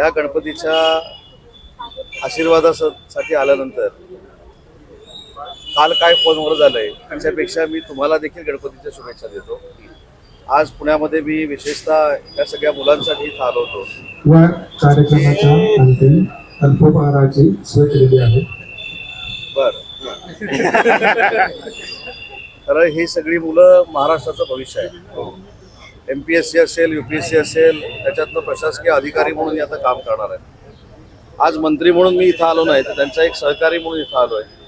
या गणपतीच्या आशीर्वादासाठी आल्यानंतर काल काय फोनवर झालंय त्याच्यापेक्षा मी तुम्हाला देखील गणपतीच्या शुभेच्छा देतो. आज पुण्यामध्ये मी विशेषतः या सगळ्या मुलांसाठी इथं आलो होतो. या कार्यक्रमाच्या अंतिम अल्पोपहाराची सोय केलेली आहे. बर. तर ही सगळी मुलं महाराष्ट्राचं भविष्य आहे. एम पी एस सी असेल यू पी एस सी असेल त्याच्यातनं प्रशासकीय अधिकारी म्हणून मी आता काम करणार आहे. आज मंत्री म्हणून मी इथं आलो नाही तर त्यांचा एक सहकारी म्हणून इथं आलो आहे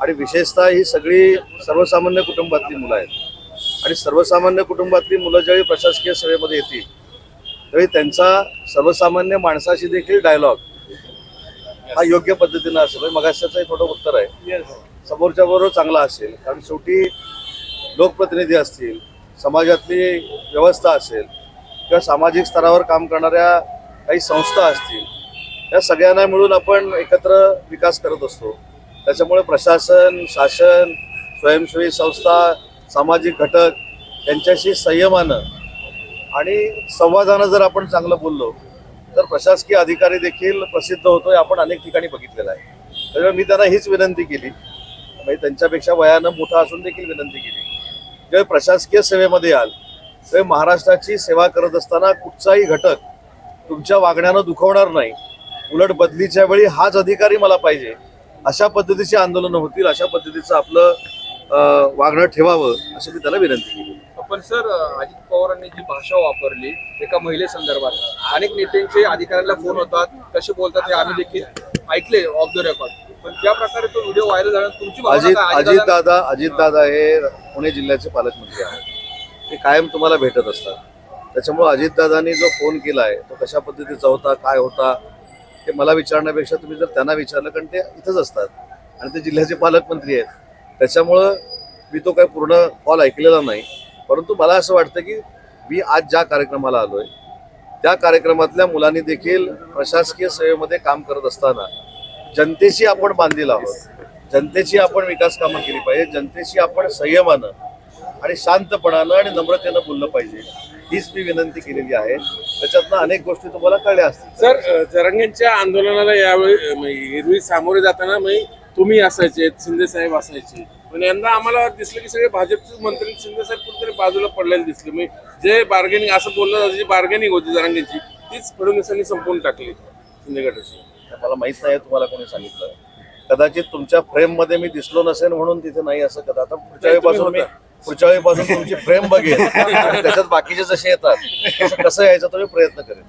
आणि विशेषतः ही सगळी सर्वसामान्य कुटुंबातली मुलं आहेत. आणि सर्वसामान्य कुटुंबातली मुलं ज्यावेळी प्रशासकीय सेवेमध्ये येतील त्यावेळी त्यांचा सर्वसामान्य माणसाशी देखील डायलॉग हा योग्य पद्धतीनं असेल. म्हणजे मगाशाचं एक थोडं उत्तर आहे. समोरच्या बरोबर चांगला असेल. कारण शेवटी लोकप्रतिनिधी असतील समाजातली व्यवस्था असेल किंवा सामाजिक स्तरावर काम करणाऱ्या काही संस्था असतील या सगळ्यांना मिळून आपण एकत्र विकास करत असतो. त्याच्यामुळे प्रशासन शासन स्वयंसेवी संस्था सामाजिक घटक यांच्याशी संयमानं आणि संवादानं जर आपण चांगलं बोललो तर प्रशासकीय अधिकारी देखील प्रसिद्ध होतोय आपण अनेक ठिकाणी बघितलेलं आहे. त्यामुळे मी त्यांना हीच विनंती केली. म्हणजे त्यांच्यापेक्षा वयानं मोठा असून देखील विनंती केली. ज्यावेळी प्रशासकीय सेवेमध्ये याल त्यावेळी महाराष्ट्राची सेवा करत असताना कुठचाही घटक तुमच्या वागण्यानं दुखवणार नाही. उलट बदलीच्या वेळी हाच अधिकारी मला पाहिजे. अशा पद्धतीची आंदोलनं होतील अशा पद्धतीचं आपलं वागणं ठेवावं असं मी त्याला विनंती केली. पण सर अजित पवारांनी जी भाषा वापरली एका महिलेसंदर्भात अनेक नेत्यांचे अधिकाऱ्यांना फोन होतात. कसे बोलतात हे आम्ही देखील ऐकले ऑफ द रेकॉर्ड पण ज्या प्रकारे तो व्हिडिओ व्हायरल झाला. तुमची भावना अजित? अजित दादा अजित दादा हे पुणे जिल्ह्याचे पालकमंत्री आहेत. ते कायम तुम्हाला भेटत असतात. त्याच्यामुळे अजितदादांनी जो फोन केला आहे तो कशा पद्धतीचा होता काय होता ते मला विचारण्यापेक्षा तुम्ही जर त्यांना विचारलं कारण ते इथंच असतात आणि ते जिल्ह्याचे पालकमंत्री आहेत. त्याच्यामुळं मी तो काही पूर्ण कॉल ऐकलेला नाही. परंतु मला असं वाटतं की मी आज ज्या कार्यक्रमाला आलोय त्या कार्यक्रमातल्या मुलांनी देखील प्रशासकीय सेवेमध्ये काम करत असताना जनतेशी आपण बांधील आहोत. जनतेची आपण विकास कामं केली पाहिजे जनतेशी आपण संयमानं आणि शांतपणानं आणि नम्रतेनं बोललं पाहिजे. हीच मी विनंती केलेली आहे. त्याच्यातनं अनेक गोष्टी तुम्हाला कळल्या असतील. सर अ, आंदोलनाला यावेळी एरवी सामोरे जाताना मी तुम्ही असायचे शिंदे साहेब असायचे. पण यंदा आम्हाला दिसलं की सगळे भाजपचे मंत्री शिंदे साहेब कुठेतरी बाजूला पडलेले दिसले. मी जे बार्गेनिंग असं बोललं जातं जी बार्गेनिंग होती जरांगेंची तीच फडणवीसांनी संपवून टाकली शिंदे गटाची. मला माहीत नाही तुम्हाला कोणी सांगितलं. कदाचित तुमच्या फ्रेममध्ये मी दिसलो नसेल म्हणून तिथे नाही असं कदा. आता पुढच्या वेळीपासून मी पुढच्या वेळीपासून तुमची फ्रेम आणि त्याच्यात बाकीचे जसे येतात तसं कसं यायचं तो मी प्रयत्न करेन.